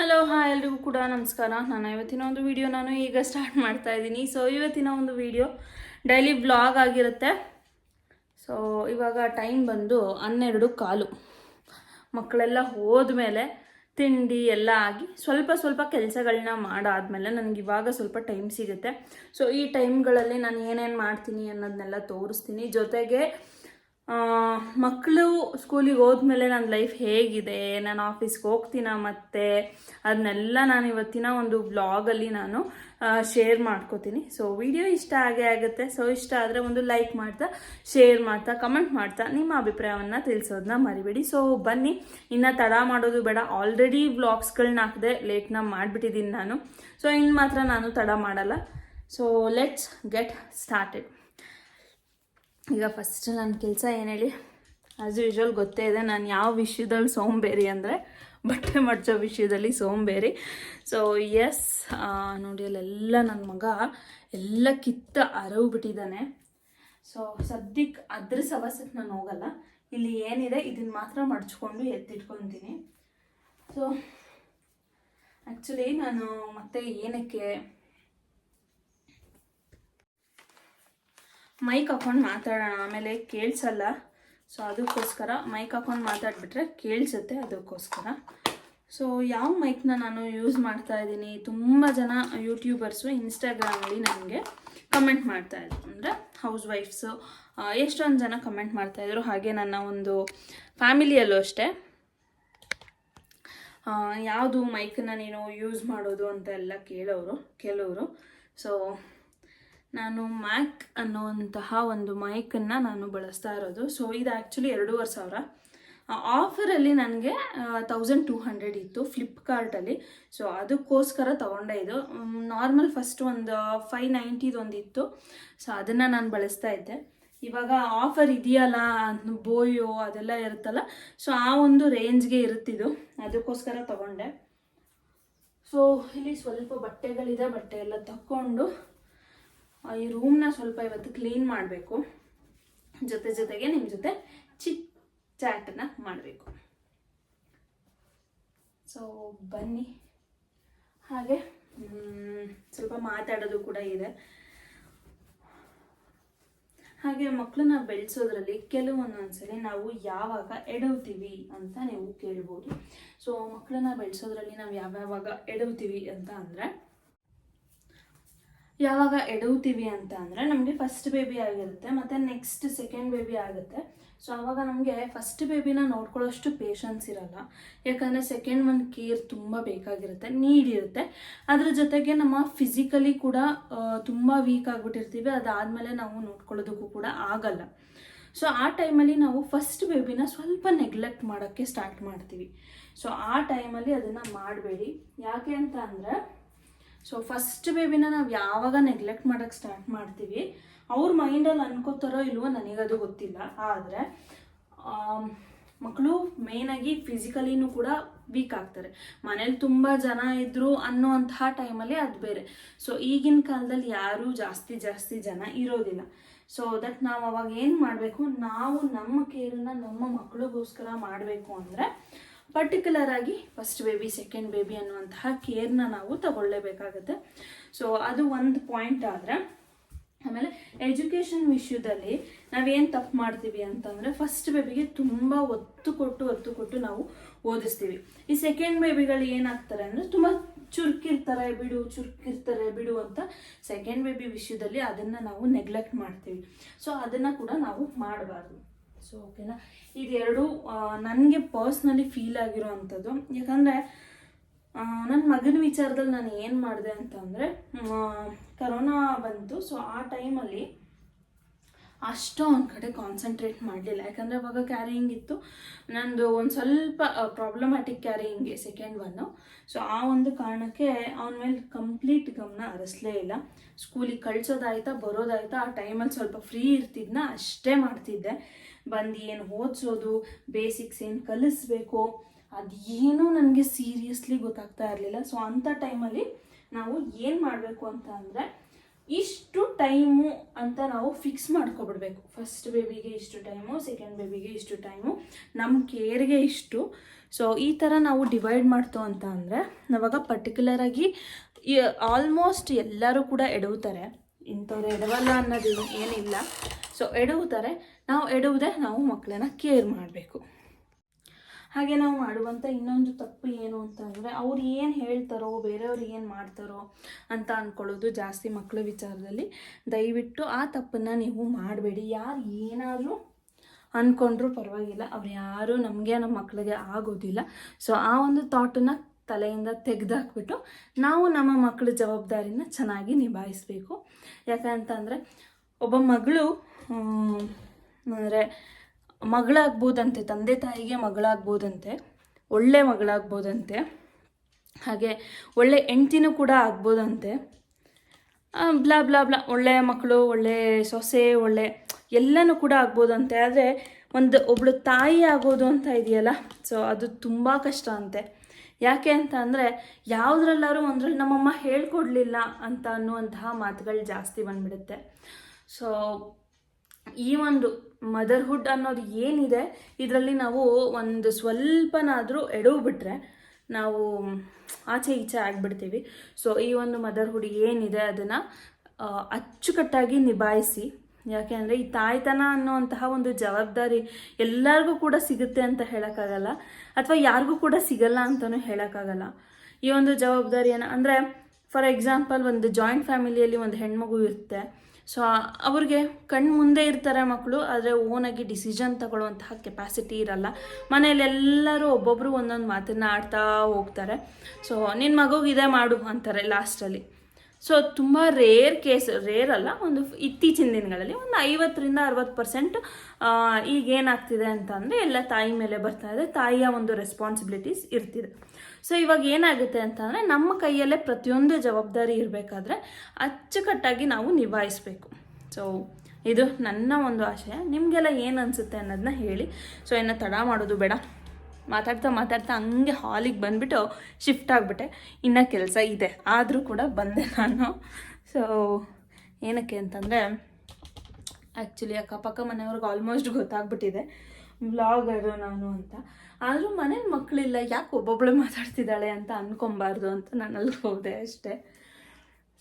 Hello hi ಎಲ್ರಿಗೂ ಕೂಡ ನಮಸ್ಕಾರ. ನಾನು ಇವತ್ತಿನ ಒಂದು ವಿಡಿಯೋ ನಾನು ಈಗ ಸ್ಟಾರ್ಟ್ ಮಾಡ್ತಾ ಇದ್ದೀನಿ. ಸೊ ಇವತ್ತಿನ ಒಂದು ವಿಡಿಯೋ ಡೈಲಿ ಬ್ಲಾಗ್ ಆಗಿರುತ್ತೆ. ಸೊ ಇವಾಗ ಟೈಮ್ ಬಂದು ಹನ್ನೆರಡು ಕಾಲು. ಮಕ್ಕಳೆಲ್ಲ ಹೋದ್ಮೇಲೆ ತಿಂಡಿ ಎಲ್ಲ ಆಗಿ ಸ್ವಲ್ಪ ಸ್ವಲ್ಪ ಕೆಲಸಗಳನ್ನ ಮಾಡಾದ್ಮೇಲೆ ನನಗೆ ಇವಾಗ ಸ್ವಲ್ಪ ಟೈಮ್ ಸಿಗುತ್ತೆ. ಸೊ ಈ ಟೈಮ್ಗಳಲ್ಲಿ ನಾನು ಏನೇನು ಮಾಡ್ತೀನಿ ಅನ್ನೋದನ್ನೆಲ್ಲ ತೋರಿಸ್ತೀನಿ. ಜೊತೆಗೆ ಮಕ್ಕಳು ಸ್ಕೂಲಿಗೆ ಹೋದ್ಮೇಲೆ ನನ್ನ ಲೈಫ್ ಹೇಗಿದೆ, ನಾನು ಆಫೀಸ್ಗೆ ಹೋಗ್ತೀನ ಮತ್ತೆ? ಅದನ್ನೆಲ್ಲ ನಾನು ಇವತ್ತಿನ ಒಂದು ಬ್ಲಾಗಲ್ಲಿ ನಾನು ಶೇರ್ ಮಾಡ್ಕೋತೀನಿ. ಸೊ ವಿಡಿಯೋ ಇಷ್ಟ ಆಗೇ ಆಗುತ್ತೆ. ಸೊ ಇಷ್ಟ ಆದರೆ ಒಂದು ಲೈಕ್ ಮಾಡ್ತಾ ಶೇರ್ ಮಾಡ್ತಾ ಕಮೆಂಟ್ ಮಾಡ್ತಾ ನಿಮ್ಮ ಅಭಿಪ್ರಾಯವನ್ನು ತಿಳಿಸೋದನ್ನ ಮರಿಬೇಡಿ. ಸೊ ಬನ್ನಿ. ಇನ್ನು ತಡ ಮಾಡೋದು ಬೇಡ. ಆಲ್ರೆಡಿ ಬ್ಲಾಗ್ಸ್ಗಳನ್ನ ಹಾಕಿದೆ ಲೇಟ್ನ ಮಾಡಿಬಿಟ್ಟಿದ್ದೀನಿ ನಾನು. ಸೊ ಇನ್ನು ಮಾತ್ರ ನಾನು ತಡ ಮಾಡಲ್ಲ. ಸೊ ಲೆಟ್ಸ್ ಗೆಟ್ ಸ್ಟಾರ್ಟೆಡ್ ಈಗ ಫಸ್ಟ್ ನನ್ನ ಕೆಲಸ ಏನು ಹೇಳಿ ಆ್ಯಸ್ ಯೂಶ್ವಲ್ ಗೊತ್ತೇ ಇದೆ, ನಾನು ಯಾವ ವಿಷಯದಲ್ಲಿ ಸೋಂಬೇರಿ ಅಂದರೆ ಬಟ್ಟೆ ಮಡ್ಚೋ ವಿಷಯದಲ್ಲಿ ಸೋಂಬೇರಿ. ಸೊ ಎಸ್ ನೋಡಿ ಅಲ್ಲೆಲ್ಲ ನನ್ನ ಮಗ ಎಲ್ಲ ಕಿತ್ತ ಅರವು ಬಿಟ್ಟಿದ್ದಾನೆ. ಸೊ ಸದ್ಯಕ್ಕೆ ಅದ್ರ ಸವಸಕ್ಕೆ ನಾನು ಹೋಗಲ್ಲ. ಇಲ್ಲಿ ಏನಿದೆ ಇದನ್ನು ಮಾತ್ರ ಮಡ್ಚ್ಕೊಂಡು ಎತ್ತಿಟ್ಕೊತೀನಿ. ಸೊ ಆ್ಯಕ್ಚುಲಿ ನಾನು ಮತ್ತೆ ಏನಕ್ಕೆ ಮೈಕ್ ಹಾಕೊಂಡು ಮಾತಾಡೋಣ. ಆಮೇಲೆ ಕೇಳಿಸಲ್ಲ. ಸೊ ಅದಕ್ಕೋಸ್ಕರ ಮೈಕ್ ಹಾಕೊಂಡು ಮಾತಾಡಿಬಿಟ್ರೆ ಕೇಳಿಸುತ್ತೆ ಅದಕ್ಕೋಸ್ಕರ. ಸೊ ಯಾವ ಮೈಕ್ನ ನಾನು ಯೂಸ್ ಮಾಡ್ತಾ ಇದ್ದೀನಿ? ತುಂಬ ಜನ ಯೂಟ್ಯೂಬರ್ಸು ಇನ್ಸ್ಟಾಗ್ರಾಮಲ್ಲಿ ನನಗೆ ಕಮೆಂಟ್ ಮಾಡ್ತಾ ಇದ್ದರು ಅಂದರೆ ಹೌಸ್ ವೈಫ್ಸು ಎಷ್ಟೊಂದು ಜನ ಕಮೆಂಟ್ ಮಾಡ್ತಾಯಿದ್ರು ಹಾಗೆ ನನ್ನ ಒಂದು ಫ್ಯಾಮಿಲಿಯಲ್ಲೂ ಅಷ್ಟೇ. ಯಾವುದು ಮೈಕನ್ನ ನೀನು ಯೂಸ್ ಮಾಡೋದು ಅಂತ ಎಲ್ಲ ಕೇಳೋರು. ಕೆಲವರು ಸೊ ನಾನು ಮ್ಯಾಕ್ ಅನ್ನುವಂತಹ ಒಂದು ಮೈಕನ್ನು ನಾನು ಬಳಸ್ತಾ ಇರೋದು. ಸೊ ಇದು ಆ್ಯಕ್ಚುಲಿ ಎರಡೂವರೆ ಸಾವಿರ. ಆಫರಲ್ಲಿ ನನಗೆ ತೌಸಂಡ್ ಟೂ ಹಂಡ್ರೆಡ್ ಇತ್ತು ಫ್ಲಿಪ್ಕಾರ್ಟಲ್ಲಿ ಸೊ ಅದಕ್ಕೋಸ್ಕರ ತೊಗೊಂಡೆ ಇದು. ನಾರ್ಮಲ್ ಫಸ್ಟ್ ಒಂದು ಫೈ ನೈಂಟಿದೊಂದು ಇತ್ತು. ಸೊ ಅದನ್ನು ನಾನು ಬಳಸ್ತಾ ಇದ್ದೆ. ಇವಾಗ ಆಫರ್ ಇದೆಯಲ್ಲ ಬೋಯೋ ಅದೆಲ್ಲ ಇರುತ್ತಲ್ಲ? ಸೊ ಆ ಒಂದು ರೇಂಜ್ಗೆ ಇರುತ್ತಿದ್ದು ಅದಕ್ಕೋಸ್ಕರ ತೊಗೊಂಡೆ. ಸೊ ಇಲ್ಲಿ ಸ್ವಲ್ಪ ಬಟ್ಟೆಗಳಿದೆ ಬಟ್ಟೆ ಎಲ್ಲ ತಕ್ಕೊಂಡು ಈ ರೂಮ್ನ ಸ್ವಲ್ಪ ಇವತ್ತು ಕ್ಲೀನ್ ಮಾಡಬೇಕು. ಜೊತೆ ಜೊತೆಗೆ ನಿಮ್ಮ ಜೊತೆ ಚಿಟ್ ಚಾಟನ್ನ ಮಾಡಬೇಕು. ಸೊ ಬನ್ನಿ. ಹಾಗೆ ಸ್ವಲ್ಪ ಮಾತಾಡೋದು ಕೂಡ ಇದೆ. ಹಾಗೆ ಮಕ್ಕಳನ್ನ ಬೆಳೆಸೋದ್ರಲ್ಲಿ ಕೆಲವೊಂದೊಂದ್ಸಲಿ ನಾವು ಯಾವಾಗ ಎಡವ್ತೀವಿ ಅಂತ ನೀವು ಕೇಳ್ಬೋದು. ಸೊ ಮಕ್ಕಳನ್ನ ಬೆಳೆಸೋದ್ರಲ್ಲಿ ನಾವು ಯಾವ್ಯಾವಾಗ ಎಡವ್ತೀವಿ ಅಂತ ಅಂದರೆ ಯಾವಾಗ ಎಡವುತ್ತೀವಿ ಅಂತ ಅಂದರೆ ನಮಗೆ ಫಸ್ಟ್ ಬೇಬಿ ಆಗಿರುತ್ತೆ, ಮತ್ತು ನೆಕ್ಸ್ಟ್ ಸೆಕೆಂಡ್ ಬೇಬಿ ಆಗುತ್ತೆ. ಸೊ ಆವಾಗ ನಮಗೆ ಫಸ್ಟ್ ಬೇಬಿನ ನೋಡ್ಕೊಳ್ಳೋಷ್ಟು ಪೇಷನ್ಸ್ ಇರಲ್ಲ. ಯಾಕಂದರೆ ಸೆಕೆಂಡ್ ಒನ್ ಕೇರ್ ತುಂಬ ಬೇಕಾಗಿರುತ್ತೆ ನೀಡಿರುತ್ತೆ ಅದ್ರ ಜೊತೆಗೆ ನಮ್ಮ ಫಿಸಿಕಲಿ ಕೂಡ ತುಂಬ ವೀಕ್ ಆಗಿಬಿಟ್ಟಿರ್ತೀವಿ. ಅದಾದಮೇಲೆ ನಾವು ನೋಡ್ಕೊಳ್ಳೋದಕ್ಕೂ ಕೂಡ ಆಗಲ್ಲ. ಸೊ ಆ ಟೈಮಲ್ಲಿ ನಾವು ಫಸ್ಟ್ ಬೇಬಿನ ಸ್ವಲ್ಪ ನೆಗ್ಲೆಕ್ಟ್ ಮಾಡೋಕ್ಕೆ ಸ್ಟಾರ್ಟ್ ಮಾಡ್ತೀವಿ. ಸೊ ಆ ಟೈಮಲ್ಲಿ ಅದನ್ನು ಮಾಡಬೇಡಿ. ಯಾಕೆ ಅಂತ ಅಂದರೆ ಸೊ ಫಸ್ಟ್ ಬೇಬಿನ ನಾವು ಯಾವಾಗ ನೆಗ್ಲೆಕ್ಟ್ ಮಾಡೋಕ್ಕೆ ಸ್ಟಾರ್ಟ್ ಮಾಡ್ತೀವಿ, ಅವ್ರ ಮೈಂಡಲ್ಲಿ ಅನ್ಕೋತಾರೋ ಇಲ್ವೋ ನನಗದು ಗೊತ್ತಿಲ್ಲ. ಆದರೆ ಮಕ್ಕಳು ಮೇಯ್ನಾಗಿ ಫಿಸಿಕಲಿನೂ ಕೂಡ ವೀಕ್ ಆಗ್ತಾರೆ. ಮನೇಲಿ ತುಂಬ ಜನ ಇದ್ದರು ಅನ್ನುವಂಥ ಟೈಮಲ್ಲಿ ಅದು ಬೇರೆ. ಸೊ ಈಗಿನ ಕಾಲದಲ್ಲಿ ಯಾರೂ ಜಾಸ್ತಿ ಜಾಸ್ತಿ ಜನ ಇರೋದಿಲ್ಲ. ಸೊ ದಟ್ ನಾವು ಅವಾಗ ಏನು ಮಾಡಬೇಕು, ನಾವು ನಮ್ಮ ಕೇರನ್ನ ನಮ್ಮ ಮಕ್ಕಳಿಗೋಸ್ಕರ ಮಾಡಬೇಕು ಅಂದರೆ ಪರ್ಟಿಕ್ಯುಲರ್ ಆಗಿ ಫಸ್ಟ್ ಬೇಬಿ ಸೆಕೆಂಡ್ ಬೇಬಿ ಅನ್ನುವಂತಹ ಕೇರ್ನ ನಾವು ತಗೊಳ್ಳೇಬೇಕಾಗುತ್ತೆ. ಸೊ ಅದು ಒಂದು ಪಾಯಿಂಟ್ ಆದರೆ, ಆಮೇಲೆ ಎಜುಕೇಷನ್ ವಿಷಯದಲ್ಲಿ ನಾವೇನು ತಪ್ಪು ಮಾಡ್ತೀವಿ ಅಂತಂದರೆ ಫಸ್ಟ್ ಬೇಬಿಗೆ ತುಂಬ ಒತ್ತು ಕೊಟ್ಟು ಒತ್ತು ಕೊಟ್ಟು ನಾವು ಓದಿಸ್ತೀವಿ. ಈ ಸೆಕೆಂಡ್ ಬೇಬಿಗಳು ಏನಾಗ್ತಾರೆ ಅಂದರೆ ತುಂಬ ಚುರುಕಿರ್ತಾರೆ, ಬಿಡು ಚುರುಕಿರ್ತಾರೆ, ಬಿಡು ಅಂತ ಸೆಕೆಂಡ್ ಬೇಬಿ ವಿಷಯದಲ್ಲಿ ಅದನ್ನು ನಾವು ನೆಗ್ಲೆಕ್ಟ್ ಮಾಡ್ತೀವಿ. ಸೊ ಅದನ್ನು ಕೂಡ ನಾವು ಮಾಡಬಾರ್ದು. ಸೊ ಓಕೆನಾ ಇದೆರಡು ನನಗೆ ಪರ್ಸ್ನಲಿ ಫೀಲ್ ಆಗಿರೋ ಅಂಥದ್ದು ಯಾಕಂದರೆ ನನ್ನ ಮಗನ ವಿಚಾರದಲ್ಲಿ ನಾನು ಏನು ಮಾಡಿದೆ ಅಂತಂದರೆ ಕರೋನಾ ಬಂತು. ಸೊ ಆ ಟೈಮಲ್ಲಿ ಅಷ್ಟು ಅವನ ಕಡೆ ಕಾನ್ಸಂಟ್ರೇಟ್ ಮಾಡಲಿಲ್ಲ. ಯಾಕಂದರೆ ಅವಾಗ ಕ್ಯಾರಿಯಿಂಗ್ ಇತ್ತು. ನಂದು ಒಂದು ಸ್ವಲ್ಪ ಪ್ರಾಬ್ಲಮ್ಯಾಟಿಕ್ ಕ್ಯಾರಿಯಿಂಗೆ ಸೆಕೆಂಡ್ ಒನ್ನು ಸೊ ಆ ಒಂದು ಕಾರಣಕ್ಕೆ ಅವನ ಮೇಲೆ ಕಂಪ್ಲೀಟ್ ಗಮನ ಹರಿಸ್ಲೇ ಇಲ್ಲ. ಸ್ಕೂಲಿಗೆ ಕಳ್ಸೋದಾಯ್ತಾ, ಬರೋದಾಯ್ತಾ, ಆ ಟೈಮಲ್ಲಿ ಸ್ವಲ್ಪ ಫ್ರೀ ಇರ್ತಿದ್ನ, ಅಷ್ಟೇ ಮಾಡ್ತಿದ್ದೆ. ಬಂದು ಏನು ಓದಿಸೋದು ಬೇಸಿಕ್ಸ್ ಏನು ಕಲಿಸ್ಬೇಕು, ಅದೇನೂ ನನಗೆ ಸೀರಿಯಸ್ಲಿ ಗೊತ್ತಾಗ್ತಾ ಇರಲಿಲ್ಲ. ಸೊ ಅಂಥ ಟೈಮಲ್ಲಿ ನಾವು ಏನು ಮಾಡಬೇಕು ಅಂತ ಅಂದರೆ ಇಷ್ಟು ಟೈಮು ಅಂತ ನಾವು ಫಿಕ್ಸ್ ಮಾಡ್ಕೊಬಿಡ್ಬೇಕು. ಫಸ್ಟ್ ಬೇಬಿಗೆ ಇಷ್ಟು ಟೈಮು ಸೆಕೆಂಡ್ ಬೇಬಿಗೆ ಇಷ್ಟು ಟೈಮು ನಮ್ಮ ಕೇರ್ಗೆ ಇಷ್ಟು. ಸೊ ಈ ಥರ ನಾವು ಡಿವೈಡ್ ಮಾಡ್ತೋ ಅಂತ ಅಂದರೆ, ನಾವಾಗ ಪರ್ಟಿಕ್ಯುಲರಾಗಿ ಆಲ್ಮೋಸ್ಟ್ ಎಲ್ಲರೂ ಕೂಡ ಎಡವುತ್ತಾರೆ. ಇಂಥವ್ರು ಎಡವಲ್ಲ ಅನ್ನೋದು ಏನಿಲ್ಲ. ಸೊ ಎಡವುತ್ತಾರೆ. ನಾವು ಎಡುವುದೇ ನಾವು ಮಕ್ಕಳನ್ನ ಕೇರ್ ಮಾಡಬೇಕು. ಹಾಗೆ ನಾವು ಮಾಡುವಂಥ ಇನ್ನೊಂದು ತಪ್ಪು ಏನು ಅಂತ ಅಂದರೆ ಅವ್ರು ಏನು ಹೇಳ್ತಾರೋ, ಬೇರೆಯವ್ರು ಏನು ಮಾಡ್ತಾರೋ ಅಂತ ಅಂದ್ಕೊಳ್ಳೋದು ಜಾಸ್ತಿ ಮಕ್ಕಳ ವಿಚಾರದಲ್ಲಿ. ದಯವಿಟ್ಟು ಆ ತಪ್ಪನ್ನು ನೀವು ಮಾಡಬೇಡಿ. ಯಾರು ಏನಾದರೂ ಅಂದ್ಕೊಂಡ್ರೂ ಪರವಾಗಿಲ್ಲ. ಅವ್ರು ಯಾರೂ ನಮಗೆ ನಮ್ಮ ಮಕ್ಕಳಿಗೆ ಆಗೋದಿಲ್ಲ. ಸೊ ಆ ಒಂದು ಥಾಟನ್ನು ತಲೆಯಿಂದ ತೆಗೆದಾಕ್ಬಿಟ್ಟು ನಾವು ನಮ್ಮ ಮಕ್ಕಳ ಜವಾಬ್ದಾರಿನ ಚೆನ್ನಾಗಿ ನಿಭಾಯಿಸಬೇಕು. ಯಾಕಂತಂದರೆ ಒಬ್ಬ ಮಗಳು ಅಂದರೆ ಮಗಳಾಗ್ಬೋದಂತೆ, ತಂದೆ ತಾಯಿಗೆ ಮಗಳಾಗ್ಬೋದಂತೆ, ಒಳ್ಳೆ ಮಗಳಾಗ್ಬೋದಂತೆ, ಹಾಗೆ ಒಳ್ಳೆ ಹೆಂಡ್ತಿನೂ ಕೂಡ ಆಗ್ಬೋದಂತೆ. ಬ್ಲಾ ಬ್ಲಾ ಬ್ಲಾ, ಒಳ್ಳೆ ಮಕ್ಕಳು, ಒಳ್ಳೆ ಸೊಸೆ, ಒಳ್ಳೆ ಎಲ್ಲನೂ ಕೂಡ ಆಗ್ಬೋದಂತೆ. ಆದರೆ ಒಂದು ಒಬ್ಳು ತಾಯಿ ಆಗೋದು ಅಂತ ಇದೆಯಲ್ಲ, ಸೊ ಅದು ತುಂಬ ಕಷ್ಟ ಅಂತೆ. ಯಾಕೆ ಅಂತ ಅಂದರೆ ಯಾವುದ್ರಲ್ಲಾದ್ರೂ ಒಂದ್ರಲ್ಲಿ ನಮ್ಮಮ್ಮ ಹೇಳ್ಕೊಡ್ಲಿಲ್ಲ ಅಂತ ಅನ್ನುವಂತಹ ಮಾತುಗಳು ಜಾಸ್ತಿ ಬಂದ್ಬಿಡುತ್ತೆ. ಸೊ ಈ ಒಂದು ಮದರ್ಹುಡ್ ಅನ್ನೋದು ಏನಿದೆ, ಇದರಲ್ಲಿ ನಾವು ಒಂದು ಸ್ವಲ್ಪನಾದರೂ ಎಡವು ಬಿಟ್ಟರೆ ನಾವು ಆಚೆ ಈಚೆ ಆಗಿಬಿಡ್ತೀವಿ. ಸೊ ಈ ಒಂದು ಮದರ್ಹುಡ್ ಏನಿದೆ ಅದನ್ನು ಅಚ್ಚುಕಟ್ಟಾಗಿ ನಿಭಾಯಿಸಿ. ಯಾಕೆ ಅಂದರೆ ಈ ತಾಯ್ತನ ಅನ್ನುವಂತಹ ಒಂದು ಜವಾಬ್ದಾರಿ ಎಲ್ಲರಿಗೂ ಕೂಡ ಸಿಗುತ್ತೆ ಅಂತ ಹೇಳೋಕ್ಕಾಗಲ್ಲ, ಅಥವಾ ಯಾರಿಗೂ ಕೂಡ ಸಿಗಲ್ಲ ಅಂತಲೂ ಹೇಳೋಕ್ಕಾಗಲ್ಲ. ಈ ಒಂದು ಜವಾಬ್ದಾರಿಯನ್ನು, ಅಂದರೆ ಫಾರ್ ಎಕ್ಸಾಂಪಲ್ ಒಂದು ಜಾಯಿಂಟ್ ಫ್ಯಾಮಿಲಿಯಲ್ಲಿ ಒಂದು ಹೆಣ್ಮಗು ಇರುತ್ತೆ. ಸೊ ಅವ್ರಿಗೆ ಕಣ್ಣು ಮುಂದೆ ಇರ್ತಾರೆ ಮಕ್ಕಳು ಆದರೆ ಓನಾಗಿ ಡಿಸಿಷನ್ ತಗೊಳ್ಳುವಂತಹ ಕೆಪಾಸಿಟಿ ಇರಲ್ಲ. ಮನೆಯಲ್ಲೆಲ್ಲರೂ ಒಬ್ಬೊಬ್ಬರು ಒಂದೊಂದು ಮಾತನ್ನು ಆಡ್ತಾ ಹೋಗ್ತಾರೆ. ಸೊ ನಿನ್ನ ಮಗುಗೆ ಇದೇ ಮಾಡು ಅಂತಾರೆ ಲಾಸ್ಟಲ್ಲಿ ಸೊ ತುಂಬ ರೇರ್ ಕೇಸ್ ರೇರ್ ಅಲ್ಲ, ಒಂದು ಇತ್ತೀಚಿನ ದಿನಗಳಲ್ಲಿ ಒಂದು ಐವತ್ತರಿಂದ ಅರವತ್ತು ಪರ್ಸೆಂಟ್ ಈಗ ಏನಾಗ್ತಿದೆ ಅಂತ ಅಂದರೆ ಎಲ್ಲ ತಾಯಿ ಮೇಲೆ ಬರ್ತಾ ಇದೆ, ತಾಯಿಯ ಒಂದು ರೆಸ್ಪಾನ್ಸಿಬಿಲಿಟೀಸ್ ಇರ್ತಿದೆ. ಸೊ ಇವಾಗ ಏನಾಗುತ್ತೆ ಅಂತಂದರೆ ನಮ್ಮ ಕೈಯಲ್ಲೇ ಪ್ರತಿಯೊಂದು ಜವಾಬ್ದಾರಿ ಇರಬೇಕಾದ್ರೆ ಅಚ್ಚುಕಟ್ಟಾಗಿ ನಾವು ನಿಭಾಯಿಸಬೇಕು. ಸೊ ಇದು ನನ್ನ ಒಂದು ಆಶಯ. ನಿಮಗೆಲ್ಲ ಏನು ಅನಿಸುತ್ತೆ ಅನ್ನೋದನ್ನ ಹೇಳಿ. ಸೊ ಇನ್ನು ತಡ ಮಾಡೋದು ಬೇಡ. ಮಾತಾಡ್ತಾ ಮಾತಾಡ್ತಾ ಹಂಗೆ ಹಾಲಿಗೆ ಬಂದುಬಿಟ್ಟು ಶಿಫ್ಟ್ ಆಗಿಬಿಟ್ಟೆ. ಇನ್ನೂ ಕೆಲಸ ಇದೆ. ಆದರೂ ಕೂಡ ಬಂದೆ ನಾನು. ಸೊ ಏನಕ್ಕೆ ಅಂತಂದರೆ ಆ್ಯಕ್ಚುಲಿ ಅಕ್ಕಪಕ್ಕ ಮನೆಯವ್ರಿಗೆ ಆಲ್ಮೋಸ್ಟ್ ಗೊತ್ತಾಗ್ಬಿಟ್ಟಿದೆ. ವ್ಲಾಗರು ನಾನು ಅಂತ. ಆದರೂ ಮನೇಲಿ ಮಕ್ಕಳಿಲ್ಲ ಯಾಕೆ ಒಬ್ಬೊಬ್ಬಳು ಮಾತಾಡ್ತಿದ್ದಾಳೆ ಅಂತ ಅನ್ಕೊಬಾರ್ದು ಅಂತ ನಾನು ಅಲ್ಲಿ ಹೋದೆ ಅಷ್ಟೇ.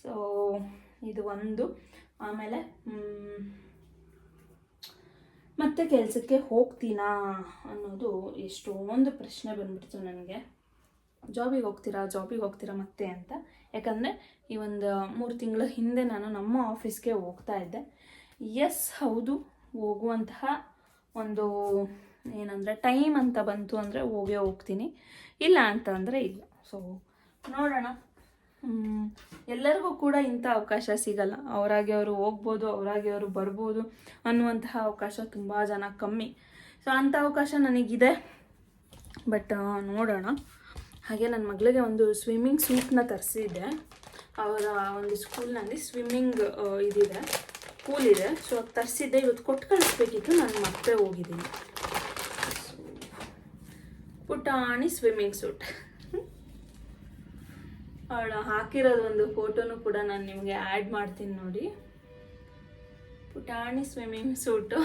ಸೊ ಇದು ಒಂದು. ಆಮೇಲೆ ಮತ್ತೆ ಕೆಲಸಕ್ಕೆ ಹೋಗ್ತೀನಾ ಅನ್ನೋದು ಎಷ್ಟೊಂದು ಪ್ರಶ್ನೆ ಬಂದ್ಬಿಡ್ತು ನನಗೆ. ಜಾಬಿಗೆ ಹೋಗ್ತೀರಾ ಜಾಬಿಗೆ ಹೋಗ್ತೀರಾ ಮತ್ತೆ ಅಂತ. ಯಾಕಂದರೆ ಈ ಒಂದು ಮೂರು ತಿಂಗಳ ಹಿಂದೆ ನಾನು ನಮ್ಮ ಆಫೀಸ್ಗೆ ಹೋಗ್ತಾ ಇದ್ದೆ. ಎಸ್ ಹೌದು, ಹೋಗುವಂತಹ ಒಂದು ಏನಂದರೆ ಟೈಮ್ ಅಂತ ಬಂತು ಅಂದರೆ ಹೋಗೇ ಹೋಗ್ತೀನಿ. ಇಲ್ಲ ಅಂತ ಅಂದರೆ ಇಲ್ಲ. ಸೊ ನೋಡೋಣ. ಎಲ್ಲರಿಗೂ ಕೂಡ ಇಂಥ ಅವಕಾಶ ಸಿಗಲ್ಲ. ಅವರಾಗಿ ಅವರು ಹೋಗ್ಬೋದು, ಅವರಾಗಿ ಅವರು ಬರ್ಬೋದು ಅನ್ನುವಂತಹ ಅವಕಾಶ ತುಂಬ ಜನ ಕಮ್ಮಿ. ಸೊ ಅಂಥ ಅವಕಾಶ ನನಗಿದೆ. ಬಟ್ ನೋಡೋಣ. ಹಾಗೆ ನನ್ನ ಮಗಳಿಗೆ ಒಂದು ಸ್ವಿಮ್ಮಿಂಗ್ ಸೂಟ್ನ ತರಿಸಿದ್ದೆ. ಅವರ ಒಂದು ಸ್ಕೂಲ್ನಲ್ಲಿ ಸ್ವಿಮ್ಮಿಂಗ್ ಇದಿದೆ. ಪೂಲ್ ಇದೆ. ಸೊ ಅದು ತರಿಸಿದ್ದೆ. ಇವತ್ತು ಕೊಟ್ಟು ಕಳಿಸ್ಬೇಕಿತ್ತು. ನಾನು ಮತ್ತೆ ಹೋಗಿದ್ದೀನಿ. ಪುಟಾಣಿ ಸ್ವಿಮ್ಮಿಂಗ್ ಸೂಟ್ ಅವಳು ಹಾಕಿರೋದು ಒಂದು ಫೋಟೋನು ಕೂಡ ನಾನು ನಿಮಗೆ ಆ್ಯಡ್ ಮಾಡ್ತೀನಿ ನೋಡಿ. ಪುಟಾಣಿ ಸ್ವಿಮ್ಮಿಂಗ್ ಸೂಟು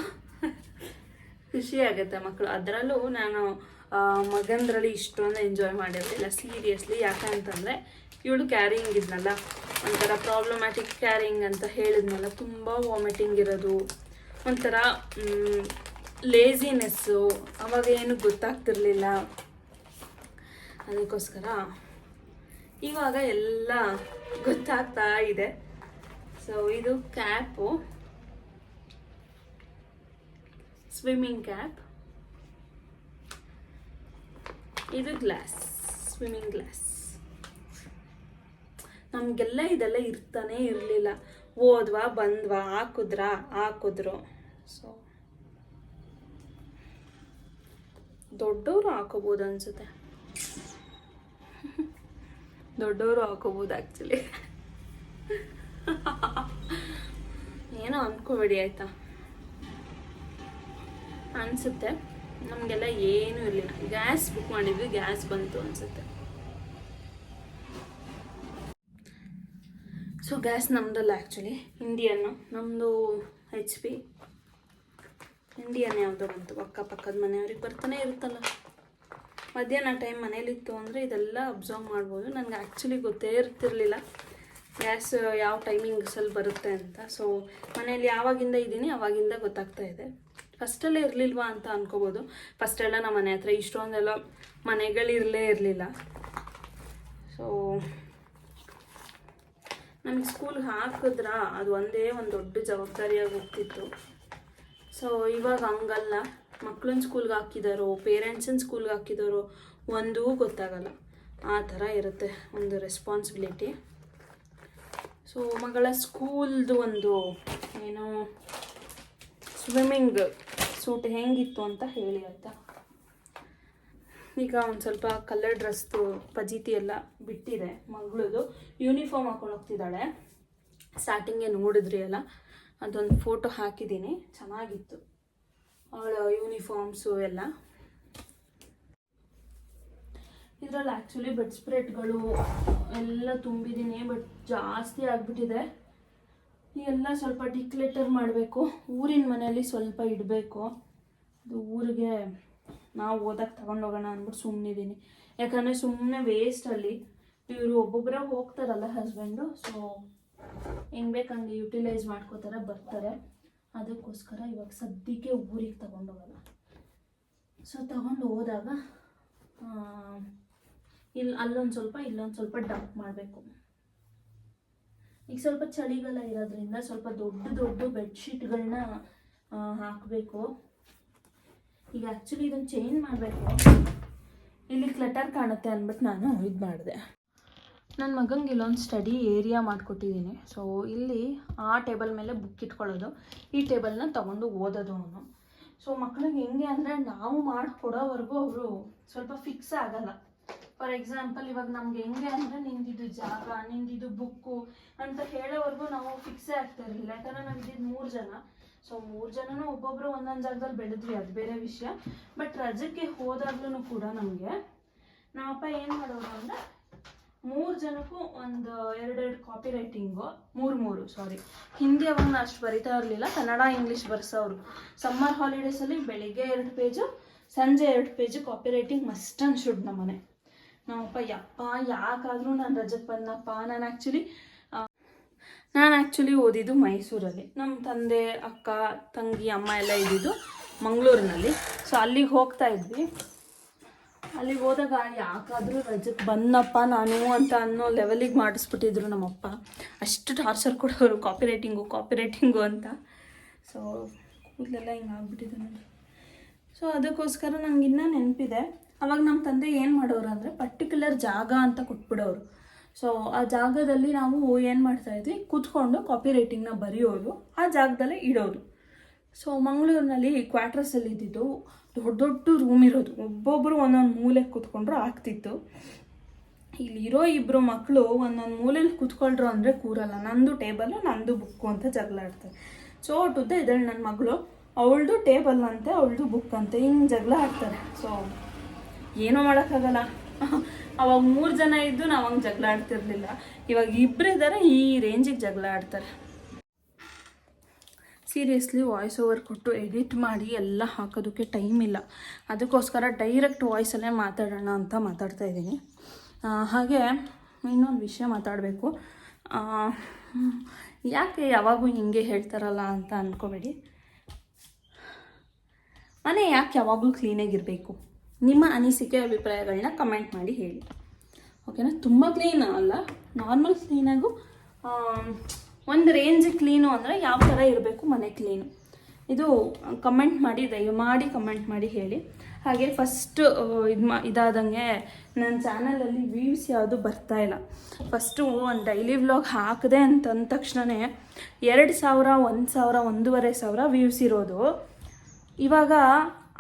ಖುಷಿ ಆಗುತ್ತೆ ಮಕ್ಕಳು ಅದರಲ್ಲೂ ನಾನು ಮಗಂದ್ರಲ್ಲಿ ಇಷ್ಟೊಂದು ಎಂಜಾಯ್ ಮಾಡಿರಲಿಲ್ಲ. ಸೀರಿಯಸ್ಲಿ ಯಾಕೆ ಅಂತಂದರೆ ಇವಳು ಕ್ಯಾರಿಂಗ್ ಇದ್ನಲ್ಲ. ಒಂಥರ ಪ್ರಾಬ್ಲಮ್ಯಾಟಿಕ್ ಕ್ಯಾರಿಂಗ್ ಅಂತ ಹೇಳಿದ್ನಲ್ಲ. ತುಂಬ ವಾಮಿಟಿಂಗ್ ಇರೋದು. ಒಂಥರ ಲೇಸಿನೆಸ್ಸು ಅವಾಗ ಏನು ಗೊತ್ತಾಗ್ತಿರ್ಲಿಲ್ಲ. ಅದಕ್ಕೋಸ್ಕರ ಇವಾಗ ಎಲ್ಲ ಗೊತ್ತಾಗ್ತಾ ಇದೆ. ಸೊ ಇದು ಕ್ಯಾಪು. ಸ್ವಿಮ್ಮಿಂಗ್ ಕ್ಯಾಪ್ ಇದು ಗ್ಲಾಸ್ ಸ್ವಿಮ್ಮಿಂಗ್ ಗ್ಲಾಸ್ ನಮಗೆಲ್ಲ ಇದೆಲ್ಲ ಇರ್ತಾನೆ ಇರಲಿಲ್ಲ. ಓದ್ವಾ, ಬಂದ್ವಾ, ಹಾಕಿದ್ರಾ, ಹಾಕಿದ್ರು. ಸೊ ದೊಡ್ಡವರು ಹಾಕೋಬೋದು ಅನ್ಸುತ್ತೆ. ದೊಡ್ಡವರು ಹಾಕೋಬಹುದು ಆ್ಯಕ್ಚುಲಿ ಏನೋ ಅಂದ್ಕೋಬೇಡಿ ಆಯಿತಾ? ಅನಿಸುತ್ತೆ. ನಮಗೆಲ್ಲ ಏನೂ ಇರಲಿಲ್ಲ. ಗ್ಯಾಸ್ ಬುಕ್ ಮಾಡಿದ್ವಿ ಗ್ಯಾಸ್ ಬಂತು ಅನಿಸುತ್ತೆ. ಸೊ ಗ್ಯಾಸ್ ನಮ್ದಲ್ಲ ಆ್ಯಕ್ಚುಲಿ ಇಂಡಿಯನ್ನು ನಮ್ಮದು ಹೆಚ್ ಪಿ ಇಂಡಿಯನ್ ಯಾವುದೋ ಬಂತು. ಅಕ್ಕಪಕ್ಕದ ಮನೆಯವ್ರಿಗೆ ಬರ್ತಾನೆ ಇರುತ್ತಲ್ಲ. ಮಧ್ಯಾಹ್ನ ಟೈಮ್ ಮನೇಲಿತ್ತು ಅಂದರೆ ಇದೆಲ್ಲ ಅಬ್ಸರ್ವ್ ಮಾಡ್ಬೋದು. ನನಗೆ ಆ್ಯಕ್ಚುಲಿ ಗೊತ್ತೇ ಇರ್ತಿರ್ಲಿಲ್ಲ ಗ್ಯಾಸ್ ಯಾವ ಟೈಮಿಂಗ್ಸಲ್ಲಿ ಬರುತ್ತೆ ಅಂತ. ಸೊ ಮನೇಲಿ ಯಾವಾಗಿಂದ ಇದ್ದೀನಿ ಅವಾಗಿಂದ ಗೊತ್ತಾಗ್ತಾ ಇದೆ. ಫಸ್ಟಲ್ಲೇ ಇರಲಿಲ್ವಾ ಅಂತ ಅನ್ಕೋಬೋದು. ಫಸ್ಟೆಲ್ಲ ನಮ್ಮ ಮನೆ ಹತ್ರ ಇಷ್ಟೊಂದೆಲ್ಲ ಮನೆಗಳಿರಲೇ ಇರಲಿಲ್ಲ. ಸೊ ನಮಗೆ ಸ್ಕೂಲ್ಗೆ ಹಾಕಿದ್ರ ಅದು ಒಂದೇ ಒಂದು ದೊಡ್ಡ ಜವಾಬ್ದಾರಿಯಾಗಿ ಹೋಗ್ತಿತ್ತು. ಸೊ ಇವಾಗ ಹಂಗಲ್ಲ. ಮಕ್ಳನ್ನ ಸ್ಕೂಲ್ಗೆ ಹಾಕಿದಾರೋ ಪೇರೆಂಟ್ಸನ್ನ ಸ್ಕೂಲ್ಗೆ ಹಾಕಿದಾರೋ ಒಂದೂ ಗೊತ್ತಾಗಲ್ಲ. ಆ ಥರ ಇರುತ್ತೆ ಒಂದು ರೆಸ್ಪಾನ್ಸಿಬಿಲಿಟಿ ಸೊ ಮಗಳ ಸ್ಕೂಲ್ದು ಒಂದು ಏನು ಸ್ವಿಮ್ಮಿಂಗ್ ಸೂಟ್ ಹೆಂಗಿತ್ತು ಅಂತ ಹೇಳಿ ಆಯಿತಾ? ಈಗ ಒಂದು ಸ್ವಲ್ಪ ಕಲರ್ ಡ್ರೆಸ್ದು ಪಜೀತಿ ಎಲ್ಲ ಬಿಟ್ಟಿದೆ ಮಗಳದು. ಯೂನಿಫಾರ್ಮ್ ಹಾಕೊಂಡು ಹೋಗ್ತಿದ್ದಾಳೆ. ಸ್ಟಾರ್ಟಿಂಗೇ ನೋಡಿದ್ರಿ ಅಲ್ಲ? ಅದೊಂದು ಫೋಟೋ ಹಾಕಿದ್ದೀನಿ. ಚೆನ್ನಾಗಿತ್ತು. ಅವಳ ಯೂನಿಫಾರ್ಮ್ಸು ಎಲ್ಲ. ಇದರಲ್ಲಿ ಆ್ಯಕ್ಚುಲಿ ಬೆಡ್ ಸ್ಪ್ರೆಡ್ಗಳು ಎಲ್ಲ ತುಂಬಿದ್ದೀನಿ ಬಟ್ ಜಾಸ್ತಿ ಆಗಿಬಿಟ್ಟಿದೆ. ಎಲ್ಲ ಸ್ವಲ್ಪ ಡಿಕ್ಲೇಟರ್ ಮಾಡಬೇಕು. ಊರಿನ ಮನೆಯಲ್ಲಿ ಸ್ವಲ್ಪ ಇಡಬೇಕು. ಅದು ಊರಿಗೆ ನಾವು ಓದಕ್ಕೆ ತಗೊಂಡೋಗೋಣ ಅಂದ್ಬಿಟ್ಟು ಸುಮ್ಮನಿದ್ದೀನಿ ಯಾಕಂದರೆ ಸುಮ್ಮನೆ ವೇಸ್ಟಲ್ಲಿ ಇವರು ಒಬ್ಬೊಬ್ಬರ ಹೋಗ್ತಾರಲ್ಲ ಹಸ್ಬೆಂಡು ಸೊ ಹೆಂಗೆ ಬೇಕಂಗೆ ಯುಟಿಲೈಸ್ ಮಾಡ್ಕೋತಾರೆ, ಬರ್ತಾರೆ. ಅದಕ್ಕೋಸ್ಕರ ಇವಾಗ ಸದ್ಯಕ್ಕೆ ಊರಿಗೆ ತಗೊಂಡೋಗಲ್ಲ ಸೊ ತಗೊಂಡು ಹೋದಾಗ ಇಲ್ಲಿ ಅಲ್ಲೊಂದು ಸ್ವಲ್ಪ, ಇಲ್ಲೊಂದು ಸ್ವಲ್ಪ ಡಂಪ್ ಮಾಡಬೇಕು. ಈಗ ಸ್ವಲ್ಪ ಚಳಿಗಾಲ ಇರೋದ್ರಿಂದ ಸ್ವಲ್ಪ ದೊಡ್ಡ ದೊಡ್ಡ ಬೆಡ್ಶೀಟ್ಗಳನ್ನ ಹಾಕಬೇಕು. ಈಗ ಆ್ಯಕ್ಚುಲಿ ಇದನ್ನು ಚೇಂಜ್ ಮಾಡಬೇಕು. ಇಲ್ಲಿ ಕ್ಲಟರ್ ಕಾಣುತ್ತೆ ಅಂದ್ಬಿಟ್ಟು ನಾನು ಇದು ಮಾಡಿದೆ. ನನ್ನ ಮಗಂಗೆ ಇಲ್ಲೊಂದು ಸ್ಟಡಿ ಏರಿಯಾ ಮಾಡಿಕೊಟ್ಟಿದ್ದೀನಿ ಸೊ ಇಲ್ಲಿ ಆ ಟೇಬಲ್ ಮೇಲೆ ಬುಕ್ ಇಟ್ಕೊಳ್ಳೋದು. ಈ ಟೇಬಲ್ನ ತೊಗೊಂಡು ಓದೋದು ಅವನು. ಸೊ ಮಕ್ಳಿಗೆ ಹೆಂಗೆ ಅಂದರೆ ನಾವು ಮಾಡಿಕೊಡೋವರೆಗೂ ಅವರು ಸ್ವಲ್ಪ ಫಿಕ್ಸ್ ಆಗಲ್ಲ. ಫಾರ್ ಎಕ್ಸಾಂಪಲ್ ಇವಾಗ ನಮ್ಗೆ ಹೆಂಗೆ ಅಂದರೆ ನಿಂದಿದ್ದು ಜಾಗ, ನಿಂದಿದ್ದು ಬುಕ್ಕು ಅಂತ ಹೇಳೋವರೆಗೂ ನಾವು ಫಿಕ್ಸೇ ಆಗ್ತಾ ಇರಲಿಲ್ಲ. ಯಾಕಂದರೆ ನಾವು ಇದ್ದಿದ್ದು ಮೂರು ಜನ. ಸೊ ಮೂರು ಜನನೂ ಒಬ್ಬೊಬ್ಬರು ಒಂದೊಂದು ಜಾಗದಲ್ಲಿ ಬೆಳೆದ್ವಿ. ಅದು ಬೇರೆ ವಿಷಯ. ಬಟ್ ರಜಕ್ಕೆ ಹೋದಾಗ್ಲೂ ಕೂಡ ನಮಗೆ ನಮ್ಮಪ್ಪ ಏನು ಮಾಡೋದು ಅಂದರೆ ಜನಕ್ಕೂ ಒಂದು ಎರಡೆರಡು ಕಾಪಿ ರೈಟಿಂಗು ಮೂರು ಮೂರು ಸಾರಿ ಹಿಂದಿ ಅವನ್ನ ಅಷ್ಟು ಬರಿತಾ ಇರಲಿಲ್ಲ, ಕನ್ನಡ ಇಂಗ್ಲೀಷ್ ಬರ್ಸೋರು ಸಮ್ಮರ್ ಹಾಲಿಡೇಸಲ್ಲಿ ಬೆಳಿಗ್ಗೆ ಎರಡು ಪೇಜು ಸಂಜೆ ಎರಡು page copy writing must and should ನಮ್ಮನೆ. ನಮ್ಮಪ್ಪ ಯಪ್ಪ, ಯಾಕಾದರೂ ನಾನು ರಜಕ್ಕೆ ಬಂದಪ್ಪ ನಾನು ಆ್ಯಕ್ಚುಲಿ ನಾನು ಆ್ಯಕ್ಚುಲಿ ಓದಿದ್ದು ಮೈಸೂರಲ್ಲಿ. ನಮ್ಮ ತಂದೆ, ಅಕ್ಕ, ತಂಗಿ, ಅಮ್ಮ ಎಲ್ಲ ಇದ್ದಿದ್ದು ಮಂಗಳೂರಿನಲ್ಲಿ. ಸೊ ಅಲ್ಲಿಗೆ ಹೋಗ್ತಾ ಇದ್ವಿ. ಅಲ್ಲಿಗೆ ಹೋದಾಗ ಯಾಕಾದರೂ ರಜಕ್ಕೆ ಬಂದಪ್ಪ ನಾನು ಅಂತ ಅನ್ನೋ ಲೆವೆಲಿಗೆ ಮಾಡಿಸ್ಬಿಟ್ಟಿದ್ರು ನಮ್ಮಪ್ಪ. ಅಷ್ಟು ಟಾರ್ಚರ್ ಕೊಡೋರು ಕಾಪಿ ರೈಟಿಂಗು ಕಾಪಿ ರೈಟಿಂಗು ಅಂತ. ಸೊ ಕೂದಲೆಲ್ಲ ಹಿಂಗೆ ಆಗ್ಬಿಟ್ಟಿದೆ ನೋಡಿ. ಸೊ ಅದಕ್ಕೋಸ್ಕರ ನಂಗೆ ಇನ್ನೂ ನೆನಪಿದೆ. ಅವಾಗ ನಮ್ಮ ತಂದೆ ಏನು ಮಾಡೋರು ಅಂದರೆ ಪರ್ಟಿಕ್ಯುಲರ್ ಜಾಗ ಅಂತ ಕೊಟ್ಬಿಡೋರು. ಸೊ ಆ ಜಾಗದಲ್ಲಿ ನಾವು ಏನು ಮಾಡ್ತಾಯಿದ್ವಿ ಕೂತ್ಕೊಂಡು ಕಾಪಿ ರೈಟಿಂಗ್ನ ಬರೆಯೋರು, ಆ ಜಾಗದಲ್ಲೇ ಇಡೋರು. ಸೊ ಮಂಗಳೂರಿನಲ್ಲಿ ಕ್ವಾರ್ಟರ್ಸಲ್ಲಿ ಇದ್ದಿದ್ದು ದೊಡ್ಡ ದೊಡ್ಡ ರೂಮ್ ಇರೋದು. ಒಬ್ಬೊಬ್ಬರು ಒಂದೊಂದು ಮೂಲೆ ಕೂತ್ಕೊಂಡ್ರು ಆಗ್ತಿತ್ತು. ಇಲ್ಲಿರೋ ಇಬ್ಬರು ಮಕ್ಕಳು ಒಂದೊಂದು ಮೂಲೆಯಲ್ಲಿ ಕೂತ್ಕೊಳ್ರು ಅಂದರೆ ಕೂರಲ್ಲ. ನಂದು ಟೇಬಲ್ಲು, ನಂದು ಬುಕ್ಕು ಅಂತ ಜಗಳ ಆಡ್ತಾರೆ. ಸೊ ಟುದ್ದ ಇದ್ದಾಳೆ ನನ್ನ ಮಗಳು, ಅವಳದು ಟೇಬಲ್ ಅಂತೆ, ಅವಳದು ಬುಕ್ ಅಂತೆ, ಹಿಂಗೆ ಜಗಳ ಆಡ್ತಾರೆ. ಸೊ ಏನೂ ಮಾಡೋಕ್ಕಾಗಲ್ಲ. ಅವಾಗ ಮೂರು ಜನ ಇದ್ದು ನಾವು ಹಂಗೆ ಜಗಳ ಆಡ್ತಿರ್ಲಿಲ್ಲ. ಇವಾಗ ಇಬ್ಬರು ಈ ರೇಂಜಿಗೆ ಜಗಳ ಆಡ್ತಾರೆ. ಸೀರಿಯಸ್ಲಿ ವಾಯ್ಸ್ ಓವರ್ ಕೊಟ್ಟು ಎಡಿಟ್ ಮಾಡಿ ಎಲ್ಲ ಹಾಕೋದಕ್ಕೆ ಟೈಮ್ ಇಲ್ಲ. ಅದಕ್ಕೋಸ್ಕರ ಡೈರೆಕ್ಟ್ ವಾಯ್ಸಲ್ಲೇ ಮಾತಾಡೋಣ ಅಂತ ಮಾತಾಡ್ತಾ ಇದ್ದೀನಿ. ಹಾಗೆ ಇನ್ನೊಂದು ವಿಷಯ ಮಾತಾಡಬೇಕು. ಯಾಕೆ ಯಾವಾಗೂ ಹಿಂಗೆ ಹೇಳ್ತಾರಲ್ಲ ಅಂತ ಅಂದ್ಕೋಬೇಡಿ ಮನೆ ಯಾಕೆ ಯಾವಾಗಲೂ ಕ್ಲೀನಾಗಿರಬೇಕು ನಿಮ್ಮ ಅನಿಸಿಕೆ ಅಭಿಪ್ರಾಯಗಳನ್ನ ಕಮೆಂಟ್ ಮಾಡಿ ಹೇಳಿ. ಓಕೆನಾ ತುಂಬ ಕ್ಲೀನ್ ಅಲ್ಲ. ನಾರ್ಮಲ್ ಕ್ಲೀನಾಗೂ ಒಂದು ರೇಂಜ್ ಕ್ಲೀನು ಅಂದರೆ ಯಾವ ಥರ ಇರಬೇಕು ಮನೆ ಕ್ಲೀನು ಇದು ಕಮೆಂಟ್ ಮಾಡಿ ದಯಮಾಡಿ ಕಮೆಂಟ್ ಮಾಡಿ ಹೇಳಿ. ಹಾಗೆ ಫಸ್ಟ್ ಇದು ಮಾ, ಇದಾದಂಗೆ ನನ್ನ ಚಾನಲಲ್ಲಿ ವ್ಯೂಸ್ ಯಾವುದು ಬರ್ತಾ ಇಲ್ಲ. ಫಸ್ಟು ಒಂದು ಡೈಲಿ ವ್ಲಾಗ್ ಹಾಕಿದೆ ಅಂತ ಅಂದ ತಕ್ಷಣವೇ ಎರಡು ಸಾವಿರ, ಒಂದು ಸಾವಿರ, ಒಂದೂವರೆ ಸಾವಿರ ವ್ಯೂಸ್ ಇರೋದು. ಇವಾಗ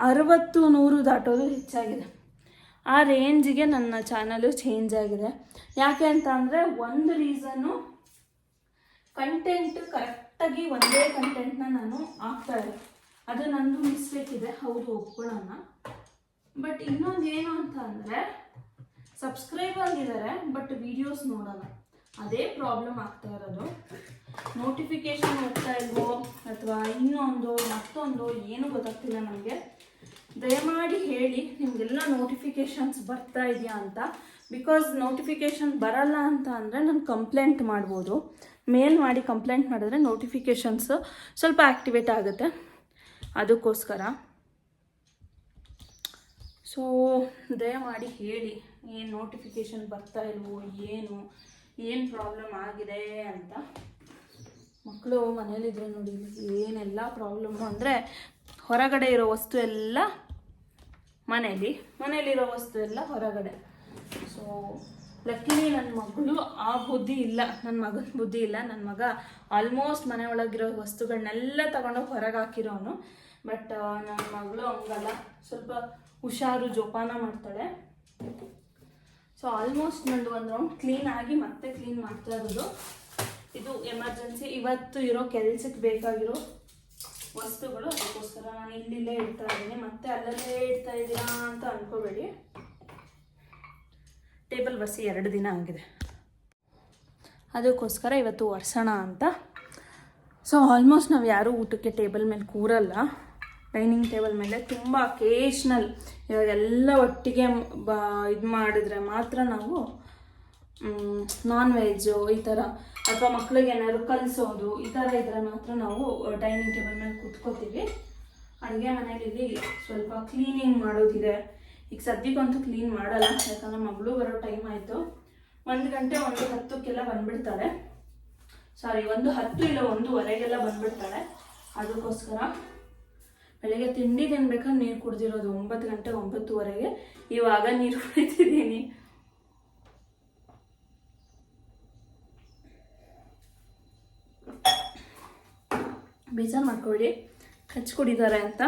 ಅರವತ್ತು ನೂರು ದಾಟೋದು ಹೆಚ್ಚಾಗಿದೆ. ಆ ರೇಂಜಿಗೆ ನನ್ನ ಚಾನಲು ಚೇಂಜ್ ಆಗಿದೆ. ಯಾಕೆ ಅಂತ ಅಂದರೆ ಒಂದು ರೀಸನ್ನು ಕಂಟೆಂಟ್ ಕರೆಕ್ಟಾಗಿ ಒಂದೇ ಕಂಟೆಂಟ್ನ ನಾನು ಹಾಕ್ತಾ ಇದ್ದೆ ಅದು ನಂದು ಮಿಸ್ಟೇಕ್ ಇದೆ ಹೌದು, ಒಪ್ಕೊಳ್ಳೋಣ. ಬಟ್ ಇನ್ನೊಂದು ಏನು ಅಂತ ಅಂದರೆ ಸಬ್ಸ್ಕ್ರೈಬ್ ಆಗಿದ್ದಾರೆ ಬಟ್ ವಿಡಿಯೋಸ್ ನೋಡೋಣ ಅದೇ ಪ್ರಾಬ್ಲಮ್ ಆಗ್ತಾ ಇರೋದು. ನೋಟಿಫಿಕೇಶನ್ ಹೋಗ್ತಾ ಇಲ್ವೋ, ಅಥವಾ ಇನ್ನೊಂದು, ಮತ್ತೊಂದು, ಏನು ಗೊತ್ತಾಗ್ತಿಲ್ಲ ನನಗೆ ದಯಮಾಡಿ ಹೇಳಿ, ನಿಮಗೆಲ್ಲ ನೋಟಿಫಿಕೇಶನ್ಸ್ ಬರ್ತಾ ಇದೆಯಾ ಅಂತ. ಬಿಕಾಸ್ ನೋಟಿಫಿಕೇಶನ್ ಬರಲ್ಲ ಅಂತ ಅಂದರೆ ನಾನು ಕಂಪ್ಲೇಂಟ್ ಮಾಡ್ಬೋದು. ಮೇಲ್ ಮಾಡಿ ಕಂಪ್ಲೇಂಟ್ ಮಾಡಿದ್ರೆ ನೋಟಿಫಿಕೇಶನ್ಸ್ ಸ್ವಲ್ಪ ಆ್ಯಕ್ಟಿವೇಟ್ ಆಗುತ್ತೆ. ಅದಕ್ಕೋಸ್ಕರ. ಸೊ ದಯಮಾಡಿ ಹೇಳಿ, ಏನು ನೋಟಿಫಿಕೇಶನ್ ಬರ್ತಾ ಇಲ್ವೋ, ಏನು ಏನು ಪ್ರಾಬ್ಲಮ್ ಆಗಿದೆ ಅಂತ. ಮಕ್ಕಳು ಮನೇಲಿದ್ರೆ ನೋಡಿ, ಏನೆಲ್ಲ ಪ್ರಾಬ್ಲಮ್ಮು ಅಂದರೆ ಹೊರಗಡೆ ಇರೋ ವಸ್ತು ಎಲ್ಲ ಮನೇಲಿ, ಮನೇಲಿರೋ ವಸ್ತು ಎಲ್ಲ ಹೊರಗಡೆ. ಸೊ ಲಕ್ಕಿಲಿ ನನ್ನ ಮಗಳು ಆ ಬುದ್ಧಿ ಇಲ್ಲ ನನ್ನ ಮಗನ ಬುದ್ಧಿ ಇಲ್ಲ ನನ್ನ ಮಗ ಆಲ್ಮೋಸ್ಟ್ ಮನೆ ಒಳಗಿರೋ ವಸ್ತುಗಳನ್ನೆಲ್ಲ ತಗೊಂಡೋಗಿ ಹೊರಗೆ ಹಾಕಿರೋನು. ಬಟ್ ನನ್ನ ಮಗಳು ಹಂಗಲ್ಲ, ಸ್ವಲ್ಪ ಹುಷಾರು ಜೋಪಾನ ಮಾಡ್ತಾಳೆ. ಸೊ ಆಲ್ಮೋಸ್ಟ್ ನಂದು ಒಂದು ರೌಂಡ್ ಕ್ಲೀನ್ ಆಗಿ ಮತ್ತೆ ಕ್ಲೀನ್ ಮಾಡ್ತಾ ಇರೋದು. ಇದು ಎಮರ್ಜೆನ್ಸಿ ಇವತ್ತು ಇರೋ ಕೆಲ್ಸಕ್ಕೆ ಬೇಕಾಗಿರೋ ವಸ್ತುಗಳು ಅದಕ್ಕೋಸ್ಕರ ನಾನು ಇಲ್ಲಿಲ್ಲೇ ಇಡ್ತಾ ಇದ್ದೀನಿ. ಮತ್ತೆ ಅಲ್ಲಲ್ಲೇ ಇಡ್ತಾ ಇದ್ದೀರಾ ಅಂತ ಅನ್ಕೋಬೇಡಿ. ಟೇಬಲ್ ಬಸಿ ಎರಡು ದಿನ ಆಗಿದೆ. ಅದಕ್ಕೋಸ್ಕರ ಇವತ್ತು ಒರೆಸೋಣ ಅಂತ. ಸೊ ಆಲ್ಮೋಸ್ಟ್ ನಾವು ಯಾರೂ ಊಟಕ್ಕೆ ಟೇಬಲ್ ಮೇಲೆ ಕೂರಲ್ಲ. ಡೈನಿಂಗ್ ಟೇಬಲ್ ಮೇಲೆ ತುಂಬ ಅಕೇಶ್ನಲ್ ಇವಾಗೆಲ್ಲ ಒಟ್ಟಿಗೆ ಬ, ಇದು ಮಾಡಿದ್ರೆ ಮಾತ್ರ ನಾವು ನಾನ್ ವೆಜ್ಜು ಈ ಥರ ಅಥವಾ ಮಕ್ಳಿಗೆ ಏನಾದ್ರು ಕಲಿಸೋದು ಈ ಥರ ಇದ್ರೆ ಮಾತ್ರ ನಾವು ಡೈನಿಂಗ್ ಟೇಬಲ್ ಮೇಲೆ ಕೂತ್ಕೋತೀವಿ. ಅಡುಗೆ ಮನೆಯಲ್ಲಿ ಸ್ವಲ್ಪ ಕ್ಲೀನಿಂಗ್ ಮಾಡೋದಿದೆ. ಈಗ ಸದ್ಯಕ್ಕಂತೂ ಕ್ಲೀನ್ ಮಾಡಲ್ಲ, ಯಾಕಂದ್ರೆ ಮಗಳು ಬರೋ ಟೈಮ್ ಆಯಿತು. ಒಂದು ಗಂಟೆ, ಒಂದು ಹತ್ತಕ್ಕೆಲ್ಲ ಬಂದ್ಬಿಡ್ತಾಳೆ. ಸಾರಿ ಒಂದು ಹತ್ತು ಇಲ್ಲ ಒಂದೂವರೆಗೆಲ್ಲ ಬಂದ್ಬಿಡ್ತಾಳೆ. ಅದಕ್ಕೋಸ್ಕರ ಬೆಳಗ್ಗೆ ತಿಂಡಿ ತಿನ್ಬೇಕಾದ್ರೆ ನೀರು ಕುಡ್ದಿರೋದು ಒಂಬತ್ತು ಗಂಟೆ, ಒಂಬತ್ತುವರೆಗೆ. ಇವಾಗ ನೀರು ಕುಡಿತಿದ್ದೀನಿ. ಬೇಜಾರು ಮಾಡ್ಕೊಳ್ಳಿ. ಕಚ್ಚಿ ಕುಡಿದಾರೆ ಅಂತ.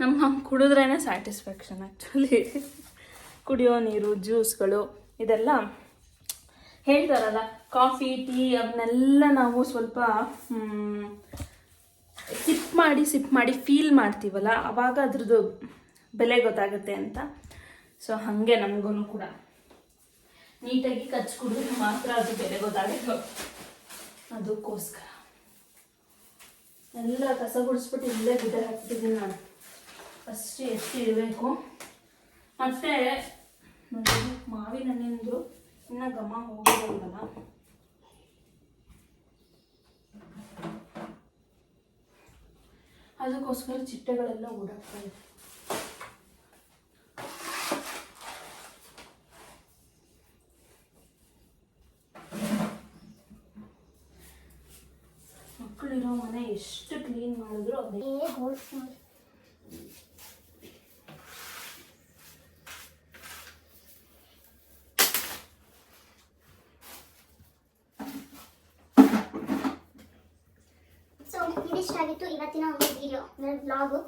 ನಮ್ಗೆ ಹಂಗೆ ಕುಡಿದ್ರೇ ಸ್ಯಾಟಿಸ್ಫ್ಯಾಕ್ಷನ್ ಆ್ಯಕ್ಚುಲಿ ಕುಡಿಯೋ ನೀರು ಜ್ಯೂಸ್ಗಳು ಇದೆಲ್ಲ ಹೇಳ್ತಾರಲ್ಲ ಕಾಫಿ ಟೀ ಅವನ್ನೆಲ್ಲ ನಾವು ಸ್ವಲ್ಪ ಸಿಪ್ ಮಾಡಿ ಸಿಪ್ ಮಾಡಿ ಫೀಲ್ ಮಾಡ್ತೀವಲ್ಲ ಆವಾಗ ಅದ್ರದ್ದು ಬೆಲೆ ಗೊತ್ತಾಗುತ್ತೆ ಅಂತ. ಸೊ ಹಾಗೆ ನಮಗೂ ಕೂಡ. ನೀಟಾಗಿ ಕಚ್ಚಿ ಕುಡಿದ್ರೆ ಮಾತ್ರ ಅದು ಬೆಲೆ ಗೊತ್ತಾಗುತ್ತೆ. ಅದಕ್ಕೋಸ್ಕರ. ಎಲ್ಲ ಕಸ ಗುಡಿಸ್ಬಿಟ್ಟು ಇಲ್ಲೇ ಬಿದ್ದರೆ ಹಾಕ್ತಿದ್ದೀನಿ ನಾನು. ಫಸ್ಟ್ ಎಷ್ಟು ಇರಬೇಕು ಮತ್ತು ನೋಡಿ ಮಾವಿನ ಹಣ್ಣಿಂದು ಇನ್ನೂ ಘಮ ಹೋಗೋದಲ್ವಲ್ಲ? ಅದಕ್ಕೋಸ್ಕರ ಚಿಟ್ಟೆಗಳೆಲ್ಲ ಓಡಾಡ್ತಾ ಇದೆ ಮಕ್ಕಳಿರೋ ಮನೆ ಎಷ್ಟು ಕ್ಲೀನ್ ಮಾಡಿದ್ರು ಅದೇ ಸೊ ಆಗಿತ್ತು ಇವತ್ತಿನ ಒಂದು ವಿಡಿಯೋ ನನ್ನ ಬ್ಲಾಗು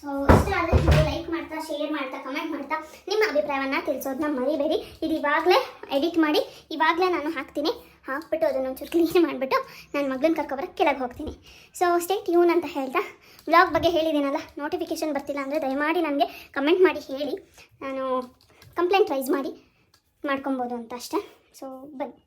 ಸೊ ಇಷ್ಟ ಆದರೆ ನೀವು ಲೈಕ್ ಮಾಡ್ತಾ ಶೇರ್ ಮಾಡ್ತಾ ಕಮೆಂಟ್ ಮಾಡ್ತಾ ನಿಮ್ಮ ಅಭಿಪ್ರಾಯವನ್ನು ತಿಳಿಸೋದನ್ನ ಮರಿಬೇಡಿ. ಇದು ಇವಾಗಲೇ ಎಡಿಟ್ ಮಾಡಿ, ಇವಾಗಲೇ ನಾನು ಹಾಕ್ತೀನಿ. ಹಾಕ್ಬಿಟ್ಟು ಅದನ್ನು ಒಂಚೂರು ಕ್ಲೀನ್ ಮಾಡಿಬಿಟ್ಟು ನನ್ನ ಮಗಳನ್ನ ಕರ್ಕೊಬರಕ್ಕೆ ಕೆಳಗೆ ಹೋಗ್ತೀನಿ. ಸೊ ಸ್ಟೇಟ್ ಯೂನ್ ಅಂತ ಹೇಳ್ತಾ ಬ್ಲಾಗ್ ಬಗ್ಗೆ ಹೇಳಿದ್ದೀನಲ್ಲ ನೋಟಿಫಿಕೇಶನ್ ಬರ್ತಿಲ್ಲ ಅಂದರೆ ದಯಮಾಡಿ ನನಗೆ ಕಮೆಂಟ್ ಮಾಡಿ, ಹೇಳಿ. ನಾನು ಕಂಪ್ಲೇಂಟ್ ರೈಸ್ ಮಾಡಿ, ಮಾಡ್ಕೊಬೋದು ಅಂತ ಅಷ್ಟೇ. ಸೊ ಬನ್ನಿ.